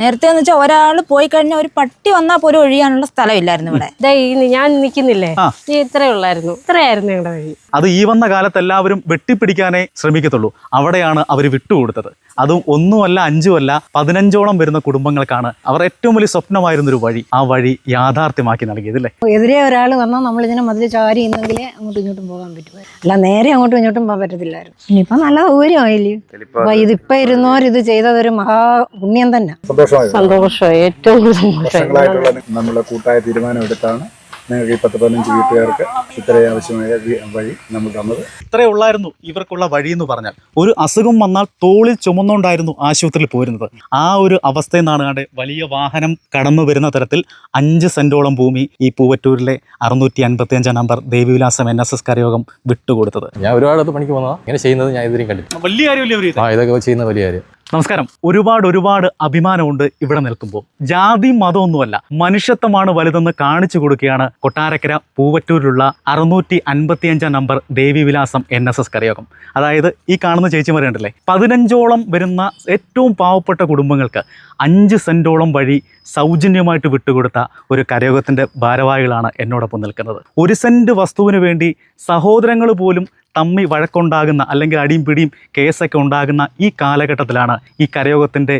നേരത്തെ എന്ന് വെച്ചാൽ ഒരാൾ പോയി കഴിഞ്ഞാൽ ഒരു പട്ടി വന്നാൽ പോലും ഒഴിയാനുള്ള സ്ഥലമില്ലായിരുന്നു ഇവിടെ. ദേ ഈ നി- ഞാൻ നിൽക്കുന്നില്ലേ ആ. ഈ ഇത്രേ ഉള്ളായിരുന്നു. ഇത്രയായിരുന്നു ഞങ്ങളുടെ വഴി. അത് ഈ വന്ന കാലത്ത് എല്ലാവരും വെട്ടിപ്പിടിക്കാനേ ശ്രമിക്കത്തുള്ളൂ. അവിടെയാണ് അവർ വിട്ടുകൊടുത്തത്. അതും ഒന്നുമല്ല അഞ്ചുമല്ല പതിനഞ്ചോളം വരുന്ന കുടുംബങ്ങൾക്കാണ് അവർ ഏറ്റവും വലിയ സ്വപ്നമായിരുന്ന ഒരു വഴി. ആ വഴി യാഥാർത്ഥ്യമാക്കി നൽകിയത് അല്ലേ? എതിരെ ഒരാൾ വന്നാൽ നമ്മൾ ഇതിനെ മതിൽ ചാരി ഇന്നെങ്കിലേ അങ്ങോട്ടും ഇങ്ങോട്ടും പോകാൻ പറ്റുമോ അല്ല നേരെ അങ്ങോട്ടും ഇങ്ങോട്ടും പോകാൻ പറ്റത്തില്ലായിരുന്നു. ഇനിയിപ്പൊ നല്ല സൗകര്യമായില്ലേ? അപ്പൊ ഇതിപ്പോ ഇരുന്നോർ ഇത് ചെയ്തത് ഒരു മഹാ പുണ്യം തന്നെ. സന്തോഷമായി. സന്തോഷം ഏറ്റവും കൂടുതൽ സന്തോഷം നമ്മുടെ കൂട്ടായ തീരുമാനം എടുത്താണ്. നിങ്ങൾക്ക് ഈ പത്ത് പതിനഞ്ച് വീട്ടുകാർക്ക് ഇത്രയും ആവശ്യമായ വഴി നമ്മൾ തന്നത്. ഇത്രയേ ഉള്ളായിരുന്നു ഇവർക്കുള്ള വഴി എന്ന് പറഞ്ഞാൽ. ഒരു അസുഖം വന്നാൽ തോളിൽ ചുമന്നുകൊണ്ടായിരുന്നു ആശുപത്രിയിൽ പോരുന്നത്. ആ ഒരു അവസ്ഥയിൽ നിന്നാണ് കണ്ട് വലിയ വാഹനം കടന്നു വരുന്ന തരത്തിൽ അഞ്ച് സെന്റോളം ഭൂമി ഈ പൂവറ്റൂരിലെ അറുന്നൂറ്റി അൻപത്തി അഞ്ചാം number Devivilasam N S S കരയോഗം വിട്ടുകൊടുത്തത്. ഞാൻ ഒരുപാട് പണിക്ക് പോകുന്നതാണ് ഇങ്ങനെ ചെയ്യുന്നത് ഞാൻ ഇതിനും കണ്ടിട്ടുണ്ട് വലിയ കാര്യമല്ലേ ഇതൊക്കെ ചെയ്യുന്ന വലിയ കാര്യം. നമസ്കാരം. ഒരുപാട് ഒരുപാട് അഭിമാനമുണ്ട് ഇവിടെ നിൽക്കുമ്പോൾ. ജാതി മതമൊന്നുമല്ല മനുഷ്യത്വമാണ് വലുതെന്ന് കാണിച്ചു കൊടുക്കുകയാണ് കൊട്ടാരക്കര പൂവറ്റൂരിലുള്ള അറുന്നൂറ്റി അൻപത്തിയഞ്ചാം number Devivilasam N S S കരയോഗം. അതായത് ഈ കാണുന്ന ചേച്ചിമാരുണ്ടല്ലേ പതിനഞ്ചോളം വരുന്ന ഏറ്റവും പാവപ്പെട്ട കുടുംബങ്ങൾക്ക് അഞ്ച് സെന്റോളം വഴി സൗജന്യമായിട്ട് വിട്ടുകൊടുത്ത ഒരു കരയോഗത്തിന്റെ ഭാരവാഹികളാണ് എന്നോടൊപ്പം നിൽക്കുന്നത്. ഒരു സെന്റ് വസ്തുവിന് വേണ്ടി സഹോദരങ്ങൾ പോലും തമ്മി വഴക്കുണ്ടാകുന്ന അല്ലെങ്കിൽ അടിയും പിടിയും കേസൊക്കെ ഉണ്ടാകുന്ന ഈ കാലഘട്ടത്തിലാണ് ഈ കരയോഗത്തിന്റെ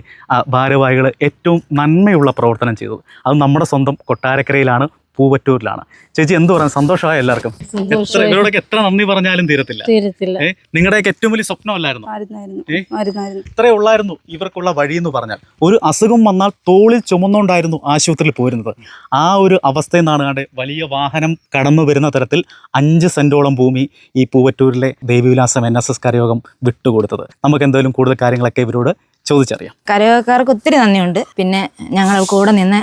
ഭാരവാഹികൾ ഏറ്റവും നന്മയുള്ള പ്രവർത്തനം ചെയ്തത്. അത് നമ്മുടെ സ്വന്തം കൊട്ടാരക്കരയിലാണ് പൂവറ്റൂരിലാണ്. ചേച്ചി എന്ത് പറയാൻ? സന്തോഷമായ എല്ലാവർക്കും. എത്ര ഇവരോടൊക്കെ എത്ര നന്ദി പറഞ്ഞാലും തീരത്തില്ല. തീരത്തില്ല. നിങ്ങളുടെയൊക്കെ ഏറ്റവും വലിയ സ്വപ്നമല്ലായിരുന്നു? ഇത്രേ ഉള്ളായിരുന്നു ഇവർക്കുള്ള വഴി എന്ന് പറഞ്ഞാൽ. ഒരു അസുഖം വന്നാൽ തോളിൽ ചുമന്നുകൊണ്ടായിരുന്നു ആശുപത്രിയിൽ പോരുന്നത് ആ ഒരു അവസ്ഥയിൽ നിന്നാണ് കണ്ട് വലിയ വാഹനം കടന്നു വരുന്ന തരത്തിൽ അഞ്ച് സെന്റോളം ഭൂമി ഈ പൂവറ്റൂരിലെ ദേവിവിലാസം എൻ എസ് എസ് കരയോഗം വിട്ടുകൊടുത്തത്. നമുക്ക് എന്തായാലും കൂടുതൽ കാര്യങ്ങളൊക്കെ ഇവരോട് ചോദിച്ചറിയാം. കരയോഗക്കാർക്ക് ഒത്തിരി നന്ദിയുണ്ട്. പിന്നെ ഞങ്ങൾ കൂടെ നിന്ന്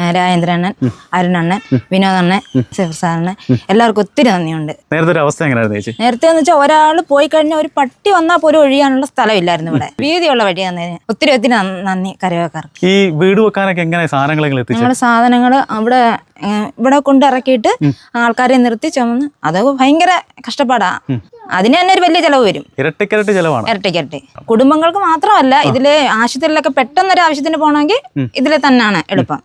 രാജേന്ദ്രണ്ണൻ അരുണണ്ണൻ വിനോദണ്ണൻ ശിവസാറണ്ണൻ എല്ലാവർക്കും ഒത്തിരി നന്ദിയുണ്ട്. നേരത്തെ ഒരു അവസ്ഥ എങ്ങനെയായിരുന്നു ചേച്ചി? നേരത്തെ എന്ന് വെച്ചാൽ ഒരാൾ പോയി കഴിഞ്ഞാൽ ഒരു പട്ടി വന്നാൽ പോലും ഒഴിയാനുള്ള സ്ഥലമില്ലായിരുന്നു ഇവിടെ. വീതിയുള്ള വഴി തന്നെ ഒത്തിരി ഒത്തിരി നന്ദി- കരവേക്കാർ ഈ വീട് വെക്കാനൊക്കെ എങ്ങനെ സാധനങ്ങൾ ഞങ്ങളുടെ സാധനങ്ങൾ അവിടെ ഇവിടെ കൊണ്ടിറക്കിയിട്ട് ആൾക്കാരെ നിർത്തി ചുമന്ന് അത് ഭയങ്കര കഷ്ടപ്പാടാ. അതിന് തന്നെ ഒരു വലിയ ചെലവ് വരും. ഇരട്ടിക്കരട്ടി ചെലവാണ്. ഇരട്ടിക്കരട്ടി. കുടുംബങ്ങൾക്ക് മാത്രമല്ല ഇതിലെ ആശുപത്രിയിലൊക്കെ പെട്ടെന്നൊരു ആവശ്യത്തിന് പോകണമെങ്കിൽ ഇതിലെ തന്നെയാണ് എളുപ്പം.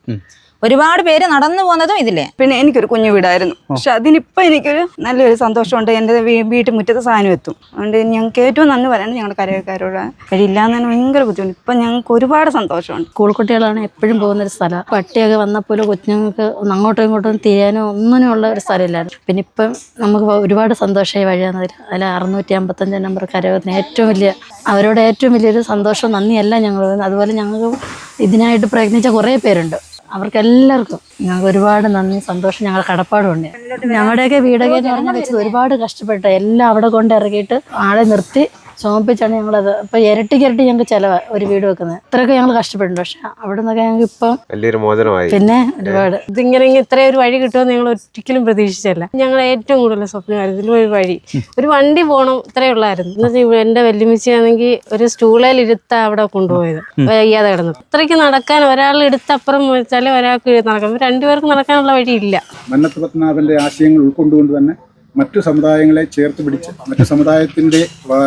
ഒരുപാട് പേര് നടന്നു പോകുന്നതും ഇതില്ലേ പിന്നെ എനിക്കൊരു കുഞ്ഞു വീടായിരുന്നു. പക്ഷെ അതിനിപ്പോൾ എനിക്കൊരു നല്ലൊരു സന്തോഷമുണ്ട്. എന്റെ വീട്ടിൽ മുറ്റത്തെ മുറ്റത്ത് സാധനം എത്തും. അതുകൊണ്ട് ഞങ്ങൾക്ക് ഏറ്റവും നന്ദി പറയുന്നത് ഞങ്ങളുടെ കരകക്കാരോട് കഴിയില്ലാന്ന് തന്നെ ഭയങ്കര ബുദ്ധിമുട്ട്. ഇപ്പം ഞങ്ങൾക്ക് ഒരുപാട് സന്തോഷമുണ്ട്. സ്കൂൾ കുട്ടികളാണ് എപ്പോഴും പോകുന്ന ഒരു സ്ഥലം. പട്ടിയൊക്കെ വന്നപ്പോലും കൊച്ചുങ്ങൾക്ക് ഒന്ന് അങ്ങോട്ടും ഇങ്ങോട്ടും തിരിയാനോ ഒന്നിനും ഉള്ള ഒരു സ്ഥലമില്ലായിരുന്നു പിന്നെ ഇപ്പം നമുക്ക് ഒരുപാട് സന്തോഷമായി വഴിയാന്ന് തരും അതിൽ അറുന്നൂറ്റി അമ്പത്തഞ്ച് നമ്പർ കരകത്തിന് ഏറ്റവും വലിയ അവരോട് ഏറ്റവും വലിയൊരു സന്തോഷം നന്ദിയല്ല ഞങ്ങൾ അതുപോലെ ഞങ്ങൾക്ക് ഇതിനായിട്ട് പ്രയത്നിച്ച കുറേ പേരുണ്ട്. അവർക്ക് എല്ലാവർക്കും ഞങ്ങൾക്ക് ഒരുപാട് നന്ദി സന്തോഷം. ഞങ്ങൾ കടപ്പാടുണ്ട്. ഞങ്ങളുടെയൊക്കെ വീടൊക്കെ എന്ന് വെച്ചത് ഒരുപാട് കഷ്ടപ്പെട്ട് എല്ലാം അവിടെ കൊണ്ട് ഇറങ്ങിയിട്ട് ആളെ നിർത്തി ചുമപ്പിച്ചാണ് ഞങ്ങളത്. ഇപ്പൊ ഇരട്ടിക്ക് ഇരട്ടി ഞങ്ങൾക്ക് ചിലവ് ഒരു വീട് വെക്കുന്നത്. ഇത്രയൊക്കെ ഞങ്ങൾ കഷ്ടപ്പെട്ടുണ്ട് പക്ഷെ അവിടെ നിന്നൊക്കെ ഞങ്ങൾക്ക് ഇപ്പം വലിയൊരു മോചനമായി. പിന്നെ ഒരുപാട്. ഇതിങ്ങനെ ഇങ്ങനെ ഇത്രയും ഒരു വഴി കിട്ടുമെന്ന് ഞങ്ങൾ ഒരിക്കലും പ്രതീക്ഷിച്ചല്ല ഞങ്ങൾ ഏറ്റവും കൂടുതൽ സ്വപ്നമായിരുന്നു ഇതിലൊരു വഴി. ഒരു വണ്ടി പോകണം ഇത്രയേ ഉള്ളായിരുന്നു. എന്നുവെച്ചാൽ എന്റെ വല്യമ്മച്ചിയാണെങ്കിൽ ഒരു സ്റ്റൂളേൽ ഇരുത്ത അവിടെ കൊണ്ടുപോയത്. വയ്യാതെ കിടന്നു. ഇത്രയ്ക്ക് നടക്കാൻ ഒരാൾ എടുത്തപ്പുറം വെച്ചാൽ ഒരാൾക്ക് നടക്കാം രണ്ടുപേർക്ക് നടക്കാനുള്ള വഴിയില്ല. മന്നത്ത് പത്മനാഭന്റെ ആശയങ്ങൾ ഉൾക്കൊണ്ടുകൊണ്ട് തന്നെ മറ്റു സമുദായങ്ങളെ ചേർത്ത് പിടിച്ച് മറ്റു സമുദായത്തിന്റെ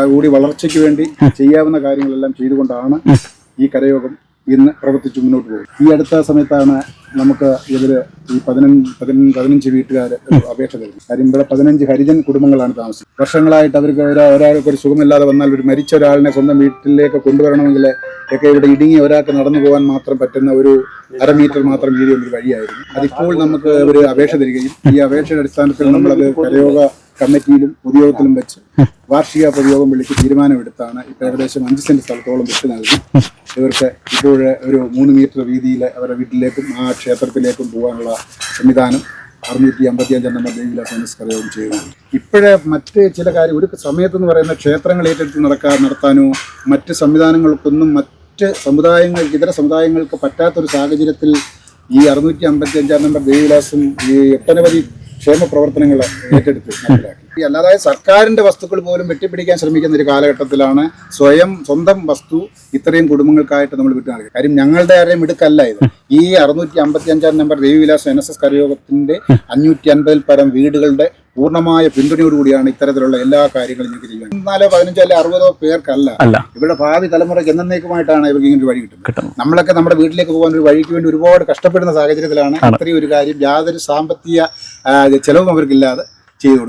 കൂടി വളർച്ചയ്ക്ക് വേണ്ടി ചെയ്യാവുന്ന കാര്യങ്ങളെല്ലാം ചെയ്തുകൊണ്ടാണ് ഈ കരയോഗം ഇന്ന് പ്രവർത്തിച്ച് മുന്നോട്ട് പോകും ഈ അടുത്ത സമയത്താണ് നമുക്ക് ഇവർ ഈ പതിനഞ്ച് പതിനഞ്ച് പതിനഞ്ച് വീട്ടുകാർ അപേക്ഷ തരുന്നത്. കാര്യം ഇവിടെ പതിനഞ്ച് ഹരിജൻ കുടുംബങ്ങളാണ് താമസം വർഷങ്ങളായിട്ട് അവർക്ക് ഒരാ- ഒരാൾക്ക് ഒരു സുഖമില്ലാതെ വന്നാൽ ഒരു മരിച്ച ഒരാളിനെ സ്വന്തം വീട്ടിലേക്ക് കൊണ്ടുവരണമെങ്കിൽ ഒക്കെ ഇവിടെ ഇടുങ്ങി ഒരാൾക്ക് നടന്നു പോകാൻ മാത്രം പറ്റുന്ന ഒരു അര മീറ്റർ മാത്രം വീതിയുള്ള ഒരു വഴിയായിരുന്നു. അതിപ്പോൾ നമുക്ക് ഒരു അപേക്ഷ തരികയും ഈ അപേക്ഷയുടെ അടിസ്ഥാനത്തിൽ നമ്മളത് കരയോഗ കമ്മിറ്റിയിലും പൊതുയോഗത്തിലും വെച്ച് വാർഷിക പൊതുയോഗം വിളിച്ച് തീരുമാനമെടുത്താണ് ഇപ്പോൾ ഏകദേശം അഞ്ച് സെന്റ് സ്ഥലത്തോളം വിട്ടു നൽകി. ഇവർക്ക് ഇപ്പോൾ ഒരു മൂന്ന് മീറ്റർ വീതിയിൽ അവരുടെ വീട്ടിലേക്കും ആ ക്ഷേത്രത്തിലേക്കും പോകാനുള്ള സംവിധാനം അറുന്നൂറ്റി അമ്പത്തി അഞ്ചാം നമ്പർ ദേവിലാസ് ചെയ്തു ഇപ്പോഴേ മറ്റ് ചില കാര്യം ഒരു സമയത്തെന്ന് പറയുന്ന ക്ഷേത്രങ്ങൾ ഏറ്റെടുത്ത് നടക്കാൻ നടത്താനോ മറ്റ് സംവിധാനങ്ങൾക്കൊന്നും മറ്റ് സമുദായങ്ങൾക്ക് ഇതര സമുദായങ്ങൾക്ക് പറ്റാത്തൊരു സാഹചര്യത്തിൽ ഈ അറുന്നൂറ്റി അമ്പത്തി അഞ്ചാം നമ്പർ ദേവിലാസും ഈ ഒട്ടനവധി ക്ഷേമ പ്രവർത്തനങ്ങൾ ഏറ്റെടുത്ത് നടപ്പിലാക്കി. അല്ലാതെ സർക്കാരിന്റെ വസ്തുക്കൾ പോലും വെട്ടിപ്പിടിക്കാൻ ശ്രമിക്കുന്ന ഒരു കാലഘട്ടത്തിലാണ് സ്വയം സ്വന്തം വസ്തു ഇത്രയും കുടുംബങ്ങൾക്കായിട്ട് നമ്മൾ വിട്ടു നൽകുക കാര്യം ഞങ്ങളുടെ ആരെയും ഇടുക്കല്ല ഇത്. ഈ അറുന്നൂറ്റി അമ്പത്തി അഞ്ചാം number Devivilasam N S S കരയോഗത്തിന്റെ അഞ്ഞൂറ്റി അൻപതിൽ പരം വീടുകളുടെ പൂർണമായ പിന്തുണയോടുകൂടിയാണ് ഇത്തരത്തിലുള്ള എല്ലാ കാര്യങ്ങളും ഞങ്ങൾക്ക് ചെയ്യുന്നത്. നാലോ പതിനഞ്ചോ അല്ലെ അറുപതോ പേർക്കല്ല. ഇവരുടെ ഇവിടെ ഭാവി തലമുറയ്ക്ക് എന്നേക്കുമായിട്ടാണ് ഇവർക്ക് ഇങ്ങനെ ഒരു വഴി കിട്ടുന്നത്. കിട്ടും നമ്മളൊക്കെ നമ്മുടെ വീട്ടിലേക്ക് പോകാൻ ഒരു വഴിക്ക് വേണ്ടി ഒരുപാട് കഷ്ടപ്പെടുന്ന സാഹചര്യത്തിലാണ് ഇത്രയും ഒരു കാര്യം യാതൊരു സാമ്പത്തിക ചെലവും അവർക്കില്ലാതെ ചെയ്തു കൊടുക്കുന്നത്